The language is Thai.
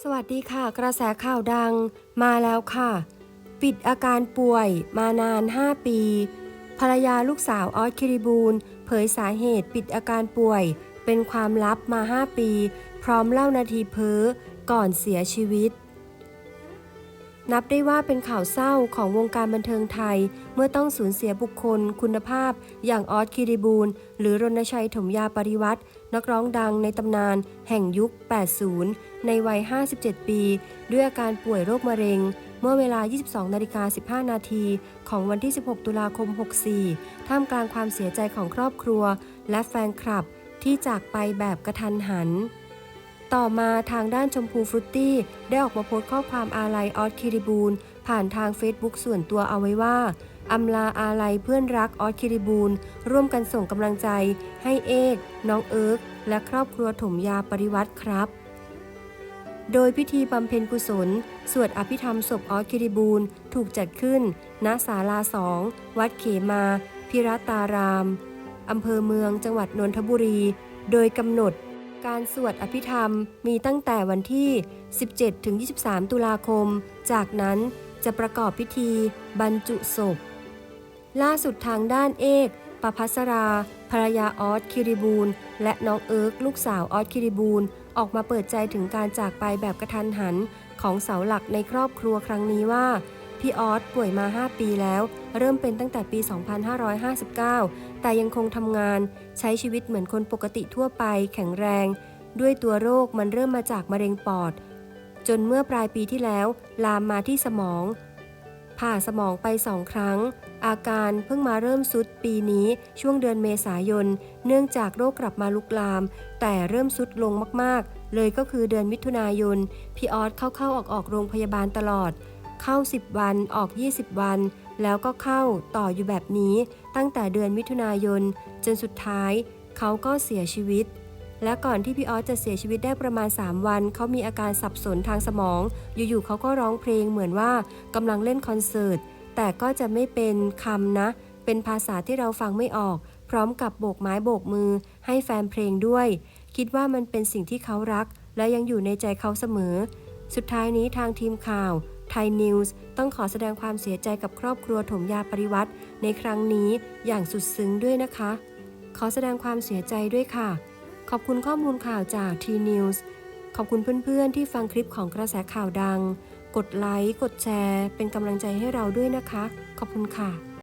สวัสดีค่ะ กระแสข่าวดังมาแล้วค่ะ ปิดอาการป่วยมานาน 5 ปี ภรรยาลูกสาวออสคิริบูลเผยสาเหตุปิดอาการป่วย เป็นความลับมา 5 ปี พร้อมเล่านาทีเพ้อก่อนเสียชีวิต นับได้ว่าเป็นข่าวเศร้าของวงการบันเทิงไทย เมื่อต้องสูญเสียบุคคลคุณภาพ อย่างออสคิริบูลหรือรณชัยถมยาปริวัติ นักร้องดังในตำนานแห่งยุค 80 ในวัย 57 ปี ด้วยอาการป่วยโรคมะเร็ง เมื่อเวลา 22 นาฬิกา 15 นาทีของวันที่ 16 ตุลาคม 64 ท่ามกลางความเสียใจของครอบครัว และแฟนคลับที่จากไปแบบกระทันหัน ต่อมาทางด้านชมพูฟรุตตี้ ได้ออกมาโพสต์ข้อความอาลัยออสคิริบูล ผ่านทาง Facebook ส่วนตัวเอาไว้ว่าอำลาอาลัยเพื่อนรักออสคิริบูลร่วมกันส่งกำลังใจ ให้เอกน้องเอิร์กและครอบครัวถมยาปริวัติครับ โดยพิธีบำเพ็ญกุศล สวดอภิธรรมศพออสคิริบูลถูกจัดขึ้น ณศาลาสองวัดเขมา พิรัตารามอำเภอเมืองจังหวัดนนทบุรี โดยกำหนดการสวดอภิธรรมมีตั้งแต่วันที่ 17-23 ตุลาคม จากนั้น จะประกอบพิธีบรรจุศพ ล่าสุดทางด้านเอกประพัสราภรรยาออสคิริบูล และน้องเอิร์กลูกสาวออสคิริบูล ออกมาเปิดใจถึงการจากไปแบบกระทันหันของเสาหลักในครอบครัวครั้งนี้ว่า พี่ออสป่วยมา 5 ปีแล้ว เริ่มเป็นตั้งแต่ปี 2559 แต่ยังคงทำงาน ใช้ชีวิตเหมือนคนปกติทั่วไปแข็งแรง ด้วยตัวโรคมันเริ่มมาจากมะเร็งปอด จนเมื่อปลายปีที่แล้วลามมาที่สมอง ผ่าสมองไปสองครั้ง อาการเพิ่งมาเริ่มสุดปีนี้ช่วงเดือนเมษายน เนื่องจากโรคกลับมาลุกลาม แต่เริ่มสุดลงมากๆ เลยก็คือเดือนมิถุนายน พี่ออสเข้าๆออกๆโรงพยาบาลตลอด เข้า 10 วันออก 20 วัน แล้วก็เข้าต่ออยู่แบบนี้ ตั้งแต่เดือนมิถุนายน จนสุดท้าย เขาก็เสียชีวิต และก่อนที่พี่ออสจะเสียชีวิตได้ประมาณ 3 วัน เขามีอาการสับสนทางสมอง อยู่ๆเขาก็ร้องเพลงเหมือนว่ากำลังเล่นคอนเสิร์ต แต่ก็จะไม่เป็นคำนะ เป็นภาษาที่เราฟังไม่ออก พร้อมกับโบกไม้โบกมือ ให้แฟนเพลงด้วย คิดว่ามันเป็นสิ่งที่เขารัก และยังอยู่ในใจเขาเสมอ สุดท้ายนี้ทางทีมข่าวไทยนิวส์ต้องขอแสดงความเสียใจกับครอบครัวถมยาปริวัติในครั้งนี้อย่างสุดซึ้งด้วยนะคะ ขอแสดงความเสียใจด้วยค่ะ ขอบคุณข้อมูลข่าวจาก T News ขอบคุณเพื่อนๆ ที่ฟังคลิปของกระแสข่าวดัง กดไลค์ กดแชร์ เป็นกำลังใจให้เราด้วยนะคะ ขอบคุณค่ะ